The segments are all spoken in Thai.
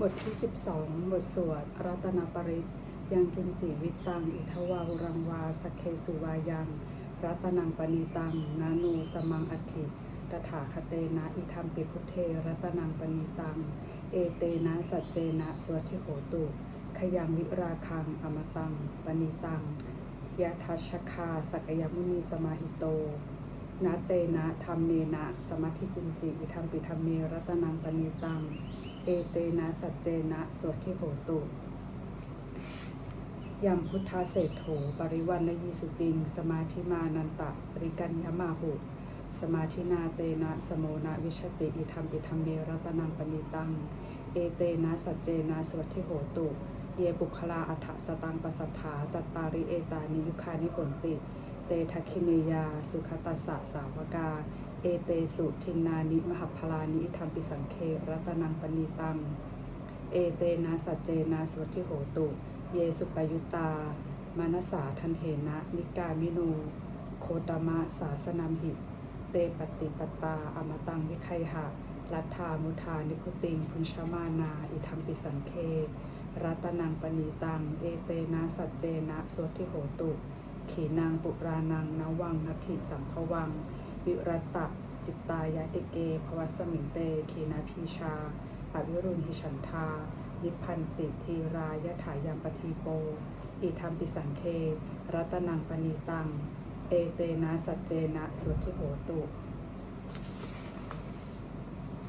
บทที่ 12 บทสวดรัตนปริตยังกินจิวิตัง อิทวาหุรังวาสเคสุวายัง รัตนังปณีตัง นานูสมังอัตถิตถาคเตนะอิธรรมปิพุเท รัตนังปณีตัง เอเตนะสัจเจนะสวทิโหตุขยังวิราคังอมตัง ปณีตังยะทัชคาสักยมุนีสมาหิโตนาเตนะธรรมเมนะสมาธิกินจิอิธรรมปิธรรมเมรัตนังปณีตัง เอเตนะสัจเจนะสวดที่โหตุยมพุทธาเศรษโถปริวันนยีสุจิง สมาธิมานันตะปริกัญญมาหุ สมาธินาเตนะสโมนาวิชติอิธรรมปิธรรมเมรัตนังปณีตัง เอเตนะสัจเจนะสวดที่โหตุ เยบุคลาอัฏฐสตังปสัทธาจัตตาริเอตานิยุคานิผลติ เตทัคคิเนยา สุขตัสสะสาวกา เอเตสุทินนานิมหัพลานิธรรมปิสังเครัตนังปณีตัง เอเตนะสัจเจนะสวัติโหตุ เยสุปยุตา มานสาทันเหนะ นิกามิโน โคตมะสาสนัมหิ เตปฏิปตา อมตังวิไคหะ รัฐามุทานิพุติงพุญชมานา อิธรรมปิสังเครัตนังปณีตัง เอเตนะสัจเจนะสวัติโหตุ ขีนางปุรานังนวังนัตถิสัมภวัง วิรัตตะจิตตายาติเกภวัสมิงเตขีนาพีชาอวิรุณหิฉันทานิพันติทีรายถายัมปทีโป อิธรรมปิสังเค รัตนังปณีตัง เอเตนะสัจเจนะสวดทิโหตุ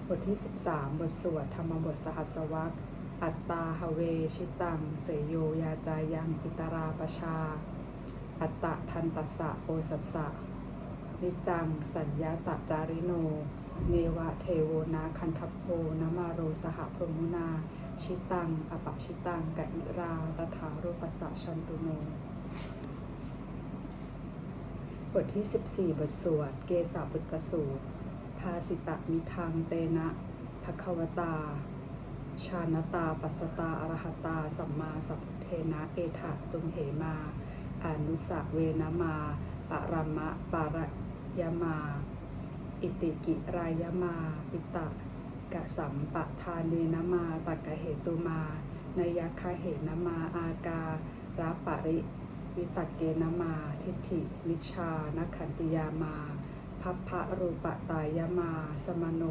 บทที่ 13 บทสวดธรรมบทสหัสวรรษอัตตาหเวชิตัง เสยโยยาจายังปิตราปชา อัตตะทันตัสสะโอสัสสะ นิจัง สัญญาตจาริโน เนวะเทโวนาคันทัพโพนมาโรสหพรหมุนา ชิตัง อปะชิตังกะอิราตถารูปัสสะชันตุโนบทที่ 14 บทสวด เกสาบุตรสูตร ภาสิตะมิทังเตนะภควตา ชานตา ปัสตา อรหตา สัมมาสัพพุเทนะ เอถะตุมเหมา อนุสะเวนะมาปะรมะ ปาระ ยมา อิติกิรายมา ปิตะกะสัมปะทานเนนะมาตักะเหตุมานยคาเหนะมาอาการาปะริวิตักเกนะมา ทิฏฐิวิชานักขันติยามาพัพพะรูปตายมา สมโน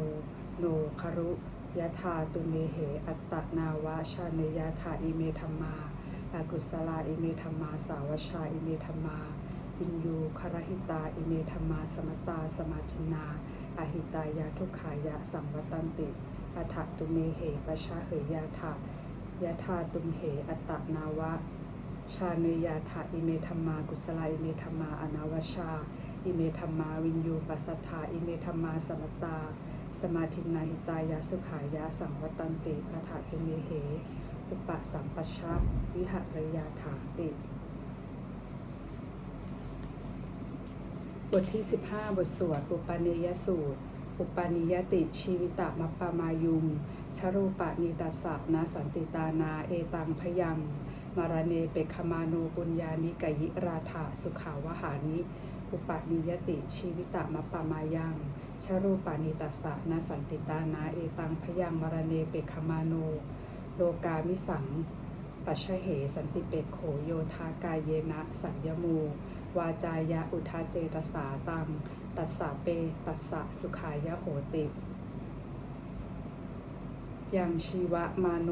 โนครุยะธาตุเมเห อัตตนาวะชาเนยะธาอิเมธรรมาอากุศลาอิเมธรรมา สาวชาอิเมธรรมา วินยูคารหิตา อิเมธรรมาสมตา สมาธินาอหิตายาทุกขายะสัมวตันติอัฏฐตุเมเหปชาเหยาธายะธาตุมเหอัตตนาวะ ชาเนยาถาอิเมธรรมากุศลาอิเมธรรมาอนาวชา อิเมธรรมาวินยูปัสสธาอิเมธรรมาสมตา สมาธินาหิตายาสุขายะสังวตันติอัฏฐตุเมเห อุปสัมปชะวิหาระยาถาติ บทที่ 15 บทสวดอุปาเนยสูตรอุปานิยติชีวิตะมัปปามายุงชรูปะนิตัสสะนาสันติตานาเอตังพยังมารเนเปคมาโนปุญญานิกยิราธาสุขาวหานิ อุปานิยติชีวิตะมัปปามายังชรูปานิตัสสะนาสันติตานาเอตังพยังมารเนเปคมาโนโลกามิสังปัชเหสันติเปโขโยธากายเยนะสัญญมู วาจายะอุทาเจตสาตัง ตัสสะเป ตัสสะสุขายะโหติยังชีวะมาโน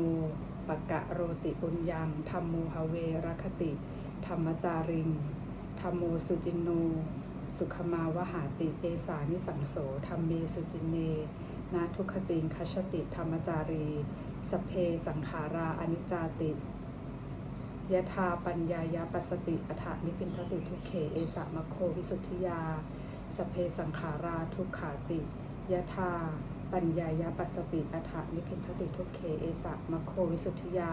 ปะกะโรติปุญญังธรรมโมหเวรคติ ธรรมจาริงธรรมโมสุจินโน สุขมาวหาติเอสานิสังโสธรรมเมสุจินเน นาทุคติงคัชติธรรมจารี สเพสังขาราอนิจจาติ ยะธาปัญญายาปัสติอัฏฐนิพินทติทุกเขเอสะมะโควิสุทธิยา สเพสังขาราทุกขาติยะธาปัญญายาปัสติอัฏฐนิพินทติทุกเขเอสะมะโควิสุทธิยา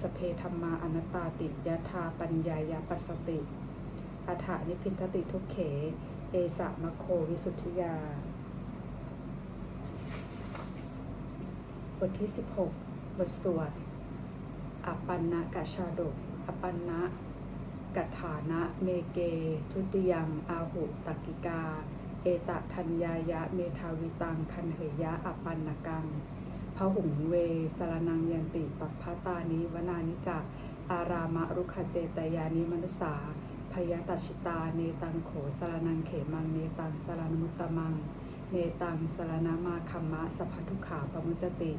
สเพธรรมาอนัตตาติยะธาปัญญายาปัสติอัฏฐนิพินทติทุกเขเอสะมะโควิสุทธิยา บทที่ 16 บทสวดอปันนะกะชาดก อปันนะกัฏฐานะเมเก ทุติยังอาหุตักกิกา เอตะทัญญายะเมทาวิตังคันเหยะอปันนกังพหุงเวสารนังยันติปัปพตานิวนานิจักอารามะรุขเจตยานิมนุสาพยตชิตาเนตังโขสารนังเขมังเนตังสารนมุตตมัง เนตังสารนามาคัมมะสัพพทุขาปมุจจติ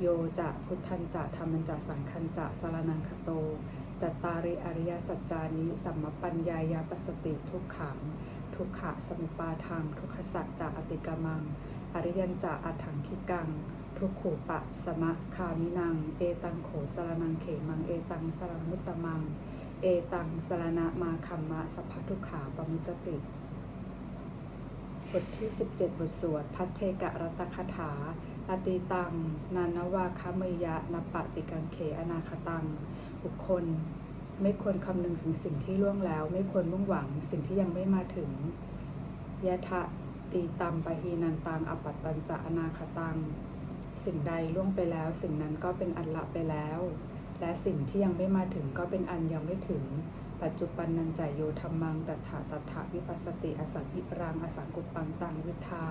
โยจะพุทธันจะธรรมันจะสังคันจะสารนังคโต จัตตาริอริยสัจจานิสัมมปัญญายาปสติทุกขัง ทุกขะสมุปาทังทุกขสัจจะอติกมัง อริยันจะอัฏฐังคิกัง ทุกขูปะสมะคามินัง เอตังโขสารนังเขมัง เอตังสารมุตตมัง เอตังสารณะมาคัมมะสัพพทุกขาปมุจติบทที่ 17 บทสวดพัทเทกะรัตตคถา อติตังนานวาคามยะนปะติกังเขอนาคตัง บุคคล ไม่ควรคำนึงถึงสิ่งที่ล่วงแล้ว ไม่ควรมุ่งหวังสิ่งที่ยังไม่มาถึงยะทะตีตัมปะฮีนันตังอปัตตัญจะอนาคตัง สิ่งใดล่วงไปแล้ว สิ่งนั้นก็เป็นอันละไปแล้ว และสิ่งที่ยังไม่มาถึงก็เป็นอันยังไม่ถึง ปัจจุบันนันจายโยธรรมังตัถาตถาวิปัสสติอสังอิรังอสังกุปังตังวิทา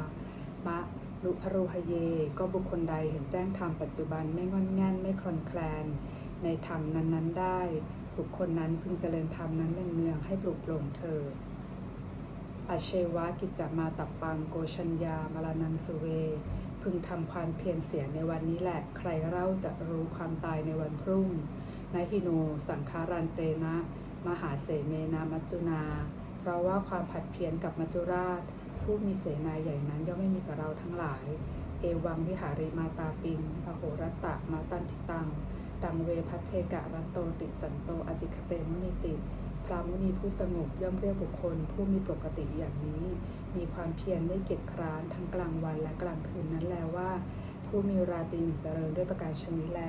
มะ ลุพรุหเย ก็บุคคลใดเห็นแจ้งธรรมปัจจุบันไม่งอนแง่นไม่คลอนแคลน ในธรรมนั้นๆได้ บุคคลนั้นพึงเจริญธรรมนั้นเนืองๆให้ปลุกปลงเธออาเชวะกิจจมาตับปังโกชัญญามรนังสุเว พึงทำความเพียรเสียในวันนี้แหละ ใครเล่าจะรู้ความตายในวันพรุ่งนาฮิโนสังคารันเตนะ มหาเสเมนามัจจุนา เพราะว่าความผัดเพี้ยนกับมัจจุราช ผู้มีเสนาใหญ่นั้นย่อมไม่มีกับเราทั้งหลาย เอวังวิหาริมาตาปิงอโหรตะมาตันทิตัง ดังเวพัทเทกะรัตโตติสันโตอจิคเตมุนิติพระมุนีผู้สงบย่อมเรียกบุคคล ผู้มีปกติอย่างนี้ มีความเพียรไม่เกียจคร้านทั้งกลางวันและกลางคืนนั้นแล้วว่า ผู้มีราตรีหนึ่งเจริญด้วยประการชนิดแล